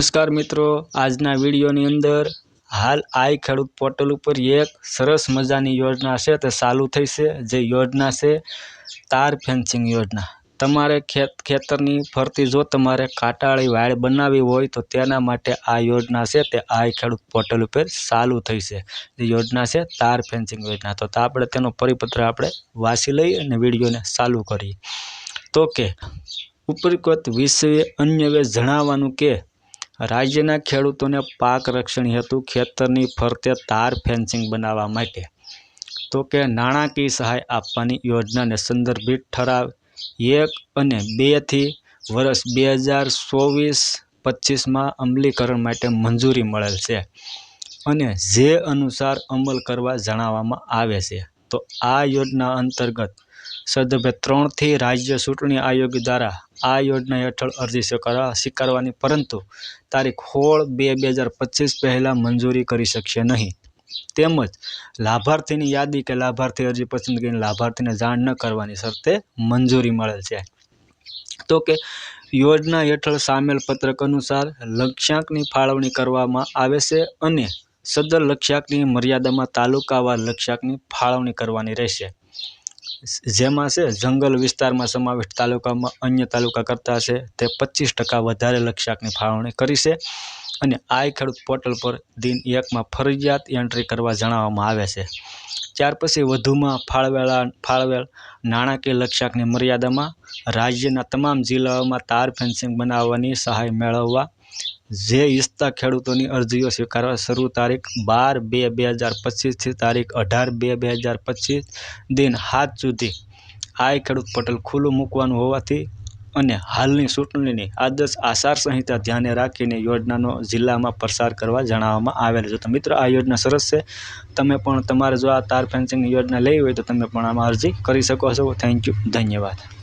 નમસ્કાર મિત્રો, આજના વિડીયોની અંદર હાલ આઈ ખેડૂત પોર્ટલ ઉપર એક સરસ મજાની યોજના છે તે ચાલુ થઈ છે. જે યોજના છે તાર ફેન્સિંગ યોજના. તમારે ખેત, ખેતરની ફરતી જો તમારે કાંટાળી વાડ બનાવવી હોય તો તેના માટે આ યોજના છે તે આઈ ખેડૂત પોર્ટલ ઉપર ચાલુ થઈ છે. જે યોજના છે તાર ફેન્સિંગ યોજના. તો આપણે તેનો પરિપત્ર આપણે વાંચી લઈએ અને વિડીયોને ચાલુ કરીએ. તો કે ઉપરોક્ત વિશે અન્યવે જણાવવાનું કે રાજ્યના ખેડૂતોને પાક રક્ષણ હેતુ ખેતરની ફરતે તાર ફેન્સિંગ બનાવવા માટે. તો કે નાણાકીય સહાય આપવાની યોજનાને સંદર્ભિત ઠરાવ એક અને બેથી વર્ષ બે હજાર ચોવીસ પચીસમાં અમલીકરણ માટે મંજૂરી મળેલ છે અને જે અનુસાર અમલ કરવા જણાવવામાં આવે છે. તો આ યોજના અંતર્ગત સદભે ત્રણથી રાજ્ય ચૂંટણી આયોગ દ્વારા આ યોજના હેઠળ અરજી સ્વીકારવા સ્વીકારવાની, પરંતુ તારીખ સોળ બે બે હજાર પચીસ પહેલાં મંજૂરી કરી શકશે નહીં. તેમજ લાભાર્થીની યાદી કે લાભાર્થી અરજી પસંદગીની લાભાર્થીને જાણ ન કરવાની શરતે મંજૂરી મળેલ છે. તો કે યોજના હેઠળ સામેલ પત્રક અનુસાર લક્ષ્યાંકની ફાળવણી કરવામાં આવે છે અને સદર લક્ષ્યાંકની મર્યાદામાં તાલુકાવાર લક્ષ્યાંકની ફાળવણી કરવાની રહેશે. જેમાં છે, જંગલ વિસ્તારમાં સમાવિષ્ટ તાલુકામાં અન્ય તાલુકા કરતાં છે, તે પચીસ ટકા વધારે લક્ષ્યાંકની ફાળવણી કરી છે અને આઈ ખેડૂત પોર્ટલ પર દિન એકમાં ફરજિયાત એન્ટ્રી કરવા જણાવવામાં આવે છે. ત્યાર પછી વધુમાં ફાળવેલા, ફાળવેલ નાણાકીય લક્ષ્યાંકની મર્યાદામાં રાજ્યના તમામ જિલ્લાઓમાં તાર ફેન્સિંગ બનાવવાની સહાય મેળવવા જે ઇચ્છતા ખેડૂતોની અરજીઓ સ્વીકારવા શરૂ તારીખ બાર બે બે હજાર પચીસથી તારીખ અઢાર બે બે હજાર પચીસ દિન હાથ સુધી આ ખેડૂત પટલ ખુલ્લું મૂકવાનું હોવાથી અને હાલની ચૂંટણીની આદર્શ આચારસંહિતા ધ્યાને રાખીને યોજનાનો જિલ્લામાં પ્રસાર કરવા જણાવવામાં આવેલ છે. તો મિત્રો, આ યોજના સરસ છે. તમે પણ તમારે જો આ તાર ફેન્સિંગની યોજના લેવી હોય તો તમે પણ આમાં અરજી કરી શકો છો. થેન્ક યુ ધન્યવાદ.